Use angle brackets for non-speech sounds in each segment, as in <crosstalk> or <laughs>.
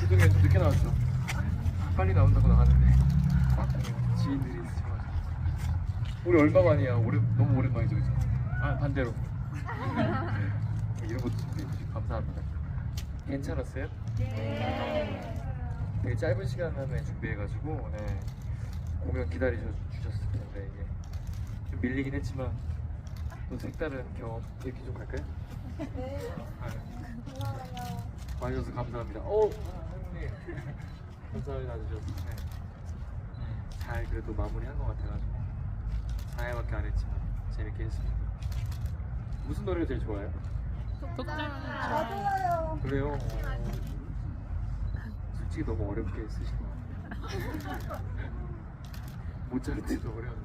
기둥에 좀 늦게 나왔어. 빨리 나온다고 나가는데 지인들이 있어가지고. 우리 얼마 만이야? 오래 너무 오랜만이죠, 그죠? 아 반대로. 이런 것도 준비해 주시고 감사합니다. 괜찮았어요? 네. 되게 짧은 시간 안에 준비해가지고 네. 공연 기다리셔 주셨을 텐데 이게 좀 밀리긴 했지만 또 색다른 경험 이렇게 좀 갈까요? 네. 아, 와주셔서 감사합니다. 오, 감사합니다 와주셔서 네. 네, 잘 그래도 마무리한 것 같아가지고 4회밖에 안 했지만 재밌게 했습니다. 무슨 노래가 제일 좋아요? 맞아요. 그래요? 어, 솔직히 너무 어렵게 쓰시네. 모차르트도 어려운.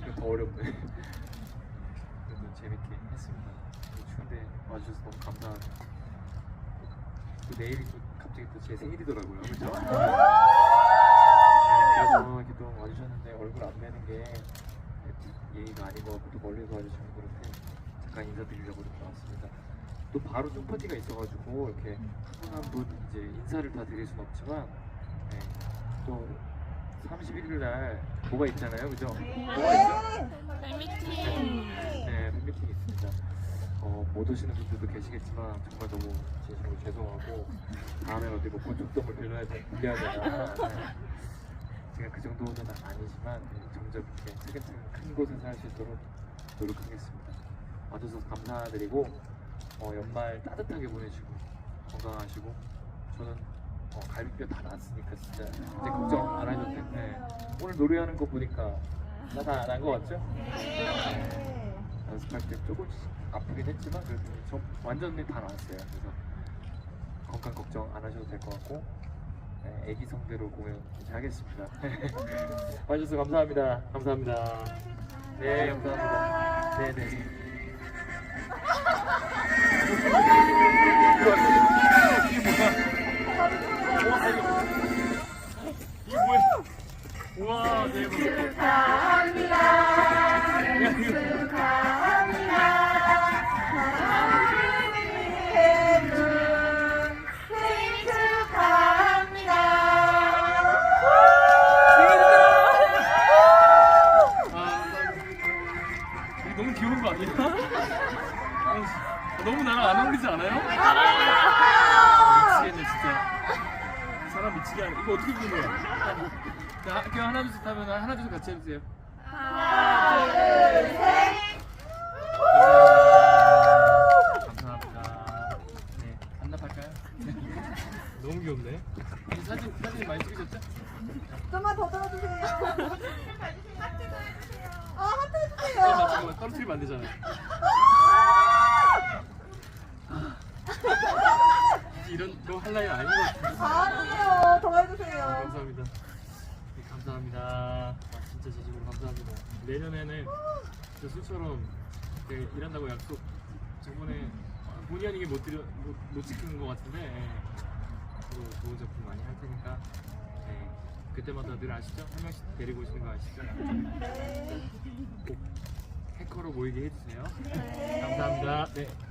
이거 더 어렵네. 그래도 재밌게 했습니다. 추운데 와주셔서 너무 감사하고. 또 내일이 또 갑자기 또 제 생일이더라고요. 그렇죠? <laughs> 그래서 이렇게 또 와주셨는데 얼굴 안 뵈는 게 예의가 아닌 것 같고 또 멀리서 와주시는 그런데 잠깐 인사드리려고 이렇게 나왔습니다. 또 바로 좀 파티가 있어가지고 이렇게 한분 한 분 이제 인사를 다 드릴 순 없지만 네, 또 31일 날 뭐가 있잖아요, 그죠? 뭐가 있죠? 팬미팅. 네, 팬미팅이 있습니다. 어, 못 오시는 분들도 계시겠지만 정말 너무 진심으로 죄송하고 다음에 어디 뭐 본족dom을 빌려야 되, 되나 <laughs> 네. 제가 그 정도는 아니지만 네, 점점 이렇게 차근차근 큰 곳에서 할수 있도록 노력하겠습니다. 와줘서 감사드리고 어, 연말 따뜻하게 보내시고 건강하시고 저는 어, 갈비뼈 다 났으니까 진짜 이제 걱정 안 하셔도 돼요. 네. 오늘 노래하는 거 보니까 다난거 같죠? 네. 연습할 때 조금씩 아프긴 했지만 그래도 저 완전히 다 나았어요. 그래서 건강 걱정 안 하셔도 될 것 같고 네, 애기 성대로 공연 이제 하겠습니다. <laughs> 와주셔서 감사합니다. 감사합니다. 네, 감사합니다. 네, 네. 귀여운 거 아니야? 너무 나랑 안 어울리지 않아요? 미치겠네 진짜. 사람 미치게 하네. 이거 어떻게 부르는 거야? 자, 학교 하나 둘셋 하면 하나 둘셋 같이 해주세요. 하나, 둘, 셋. 감사합니다. 네, 반납할까요? <laughs> 너무 귀엽네. 이 사진 사진 많이 찍으셨죠? 좀만 더 들어주세요. 아, 하트 잠깐만 해주세요. 잠깐만 떨어뜨리면 안 되잖아. 이런 거할 나이 아닌 것 같아. 아니요, 더 아, 해주세요. 감사합니다. 네, 감사합니다. 아, 진짜 진심으로 감사합니다. 내년에는 진짜 술처럼 그 일한다고 약속 저번에 본의 아니게 못 드려 못, 못 지키는 것 같은데 예. 앞으로 좋은 작품 많이 할 테니까 네, 그때마다 늘 아시죠? 한 명씩 데리고 오시는 거 아시죠? 네. 모이게 해주세요. 감사합니다. 네.